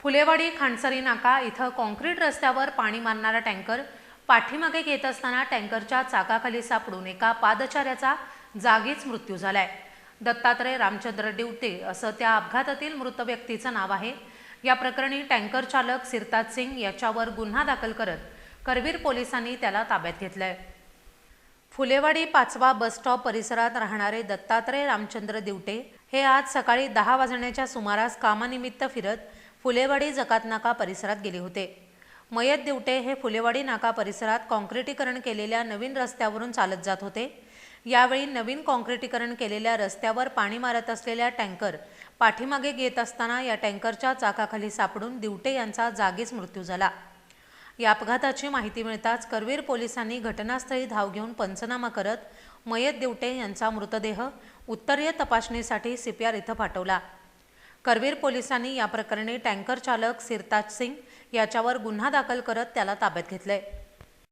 फुलेवाडी खांडसरी नाका इथं कॉन्क्रीट रस्त्यावर पाणी मारणारा टँकर पाठीमागे घेत असताना टँकरच्या चाकाखाली सापडून एका पादचाऱ्याचा जागीच मृत्यू झालाय. दत्तात्रय रामचंद्र डिवटे असं त्या अपघातातील मृत व्यक्तीचं नाव आहे. या प्रकरणी टँकर चालक सिरताज सिंग याच्यावर गुन्हा दाखल करत करवीर पोलिसांनी त्याला ताब्यात घेतलंय. फुलेवाडी पाचवा बस स्टॉप परिसरात राहणारे दत्तात्रय रामचंद्र दिवटे हे आज सकाळी दहा वाजण्याच्या सुमारास कामानिमित्त फिरत फुलेवाडी जकात नाका परिसरात गेले होते. मयत दिवटे हे फुलेवाडी नाका परिसरात काँक्रिटीकरण केलेल्या नवीन रस्त्यावरून चालत जात होते. यावेळी नवीन काँक्रिटीकरण केलेल्या रस्त्यावर पाणी मारत असलेल्या टँकर पाठीमागे घेत असताना या टँकरच्या चाकाखाली सापडून दिवटे यांचा जागीच मृत्यू झाला. या अपघाताची माहिती मिळताच करवीर पोलिसांनी घटनास्थळी धाव घेऊन पंचनामा करत मयत दिवटे यांचा मृतदेह उत्तरीय तपासणीसाठी सीपीआर इथं पाठवला. करवीर पोलिसांनी या प्रकरणी टँकर चालक सिरताज सिंग याच्यावर गुन्हा दाखल करत त्याला ताब्यात घेतलंय.